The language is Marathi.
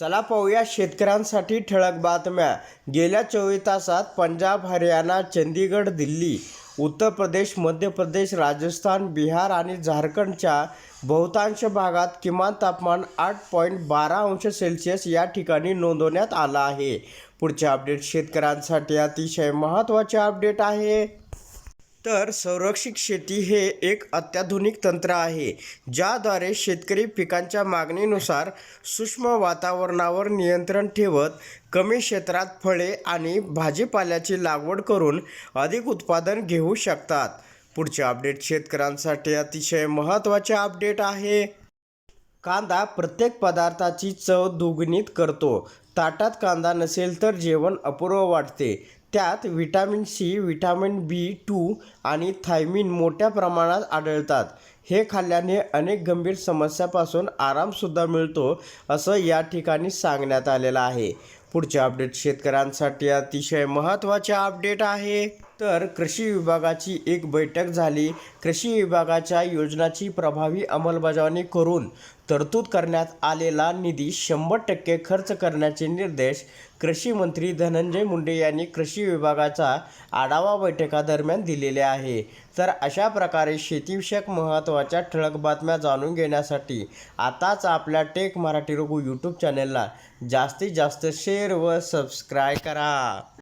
चला पाहूया शेतकऱ्यांसाठी ठळक बातम्या. गेल्या चोवीस तासात पंजाब हरियाणा चंदीगड दिल्ली उत्तर प्रदेश मध्य प्रदेश राजस्थान बिहार आणि झारखंडच्या बहुतांश भागात किमान तापमान आठ पॉईंट बारा अंश सेल्सिअस या ठिकाणी नोंदवण्यात आलं आहे. पुढचे अपडेट शेतकऱ्यांसाठी अतिशय महत्त्वाचे अपडेट आहे. तर संरक्षित शेती हे एक अत्याधुनिक तंत्र आहे ज्याद्वारे शेतकरी पिकांच्या मागणीनुसार सूक्ष्म वातावरणावर नियंत्रण ठेवत कमी क्षेत्रात फळे आणि भाजीपाल्याची लागवड करून अधिक उत्पादन घेऊ शकतात. पुढचे अपडेट शेतकऱ्यांसाठी अतिशय महत्त्वाचे अपडेट आहे. कांदा प्रत्येक पदार्थाची चव दुगणित करतो. ताटात कांदा नसेल तर जेवण अपूर्व वाटते. त्यात vitamin C vitamin B two आणि थायमिन मोठ्या प्रमाणात आढळतात. हे खाल्ल्याने अनेक गंभीर समस्यापासून आरामसुद्धा मिळतो असं या ठिकाणी सांगण्यात आलेलं आहे. पुढचे अपडेट शेतकऱ्यांसाठी अतिशय महत्त्वाचे अपडेट आहे. तर कृषी विभागाची एक बैठक झाली. कृषी विभागाच्या योजनाची प्रभावी अंमलबजावणी करून तरतूद करण्यात आलेला निधी शंभर टक्के खर्च करण्याचे निर्देश कृषी मंत्री धनंजय मुंडे यांनी कृषी विभागाचा आढावा बैठकादरम्यान दिलेले आहे. तर अशा प्रकारे शेतीविषयक महत्त्वाच्या ठळक बातम्या जाणून घेण्यासाठी आताच आपल्या टेक मराठी रघु यूट्यूब चॅनलला जास्तीत जास्त शेअर व सबस्क्राईब करा.